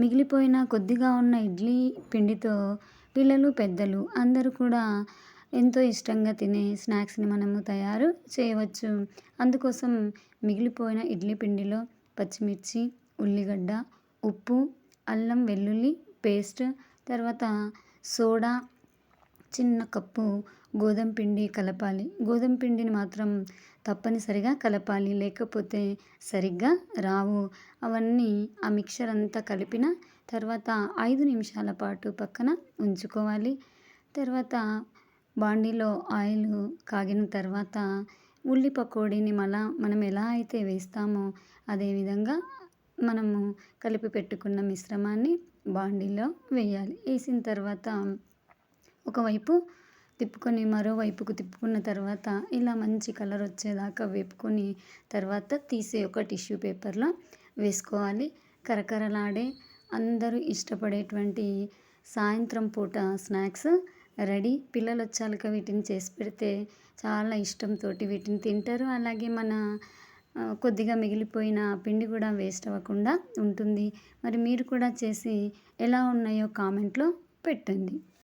మిగిలిపోయిన కొద్దిగా ఉన్న ఇడ్లీ పిండితో పిల్లలు పెద్దలు అందరూ కూడా ఎంతో ఇష్టంగా తినే స్నాక్స్ని మనము తయారు చేయవచ్చు. అందుకోసం మిగిలిపోయిన ఇడ్లీ పిండిలో పచ్చిమిర్చి ఉల్లిగడ్డ ఉప్పు అల్లం వెల్లుల్లి పేస్ట్ తర్వాత సోడా చిన్న కప్పు గోధుమ పిండి కలపాలి. గోధుమ పిండిని మాత్రం తప్పనిసరిగా కలపాలి. లేకపోతే సరిగ్గా రావు. అవన్నీ ఆ మిక్చర్ అంతా కలిపిన తర్వాత ఐదు నిమిషాల పాటు పక్కన ఉంచుకోవాలి. తర్వాత బాండీలో ఆయిల్ కాగిన తర్వాత ఉల్లి పకోడీని మళ్ళా మనం ఎలా అయితే వేస్తామో అదేవిధంగా మనము కలిపి పెట్టుకున్న మిశ్రమాన్ని బాండీలో వేయాలి. వేసిన తర్వాత ఒకవైపు తిప్పుకొని మరోవైపుకు తిప్పుకున్న తర్వాత ఇలా మంచి కలర్ వచ్చేదాకా వేపుకొని తర్వాత తీసే ఒక టిష్యూ పేపర్లో వేసుకోవాలి. కరకరలాడే అందరూ ఇష్టపడేటువంటి సాయంత్రం పూట స్నాక్స్ రెడీ. పిల్లలు వచ్చాక వీటిని చేసి పెడితే చాలా ఇష్టంతో వీటిని తింటారు. అలాగే మన కొద్దిగా మిగిలిపోయిన పిండి కూడా వేస్ట్ అవ్వకుండా ఉంటుంది. మరి మీరు కూడా చేసి ఎలా ఉన్నాయో కామెంట్లో పెట్టండి.